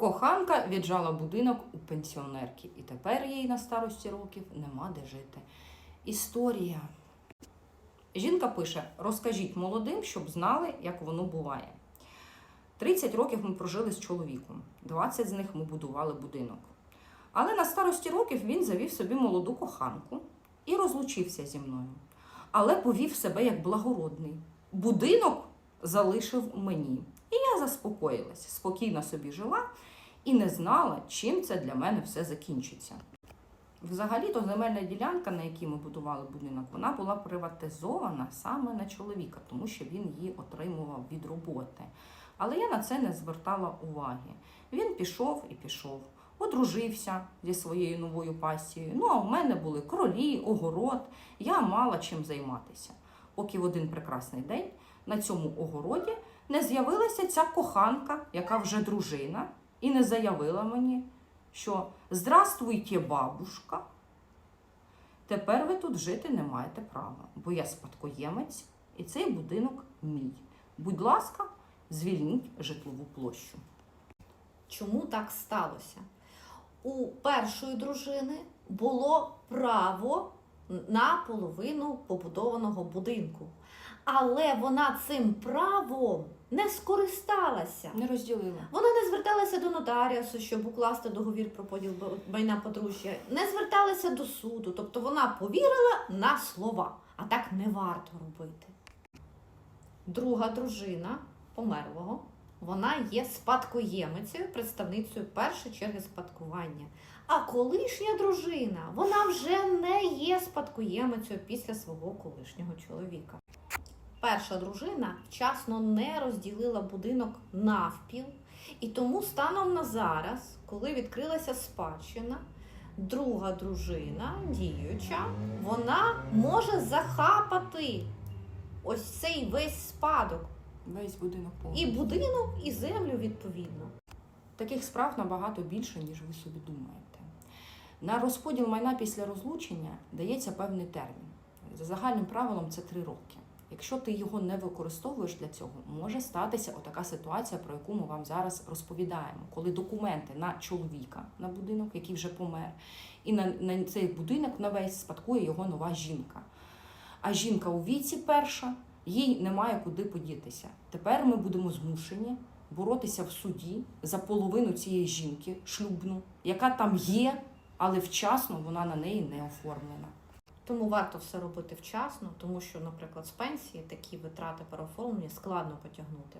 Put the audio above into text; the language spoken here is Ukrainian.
Коханка віджала будинок у пенсіонерки, і тепер їй на старості років нема де жити. Історія. Жінка пише: розкажіть молодим, щоб знали, як воно буває. 30 років ми прожили з чоловіком, 20 з них ми будували будинок. Але на старості років він завів собі молоду коханку і розлучився зі мною. Але повів себе як благородний. Будинок залишив мені. І я заспокоїлась, спокійно собі жила і не знала, чим це для мене все закінчиться. Взагалі-то земельна ділянка, на якій ми будували будинок, вона була приватизована саме на чоловіка, тому що він її отримував від роботи. Але я на це не звертала уваги. Він пішов і пішов, одружився зі своєю новою пасією. Ну а в мене були кролі, огород. Я мала чим займатися. Поки в один прекрасний день на цьому огороді не з'явилася ця коханка, яка вже дружина, і не заявила мені, що Здравствуйте, бабушка. Тепер ви тут жити не маєте права, бо я спадкоємець, і цей будинок мій. Будь ласка, звільніть житлову площу. Чому так сталося? У першої дружини було право на половину побудованого будинку. Але вона цим правом не скористалася. Не розділила. Вона не зверталася до нотаріусу, щоб укласти договір про поділ майна подружжя, не зверталася до суду. Тобто вона повірила на слова, а так не варто робити. Друга дружина померлого, вона є спадкоємицею, представницею першої черги спадкування. А колишня дружина, вона вже не є спадкоємицею після свого колишнього чоловіка. Перша дружина вчасно не розділила будинок навпіл, і тому станом на зараз, коли відкрилася спадщина, друга дружина, діюча, вона може захапати ось цей весь спадок. Весь будинок І будинок, і землю відповідно. Таких справ набагато більше, ніж ви собі думаєте. На розподіл майна після розлучення дається певний термін. За загальним правилом це три роки. Якщо ти його не використовуєш для цього, може статися отака ситуація, про яку ми вам зараз розповідаємо, коли документи на чоловіка на будинок, який вже помер, і на, на цей будинок на весь спадкує його нова жінка. А жінка у віці перша, їй немає куди подітися. Тепер ми будемо змушені боротися в суді за половину цієї жінки шлюбну, яка там є, але вчасно вона на неї не оформлена. Тому варто все робити вчасно, тому що, наприклад, з пенсії такі витрати переоформлення складно потягнути.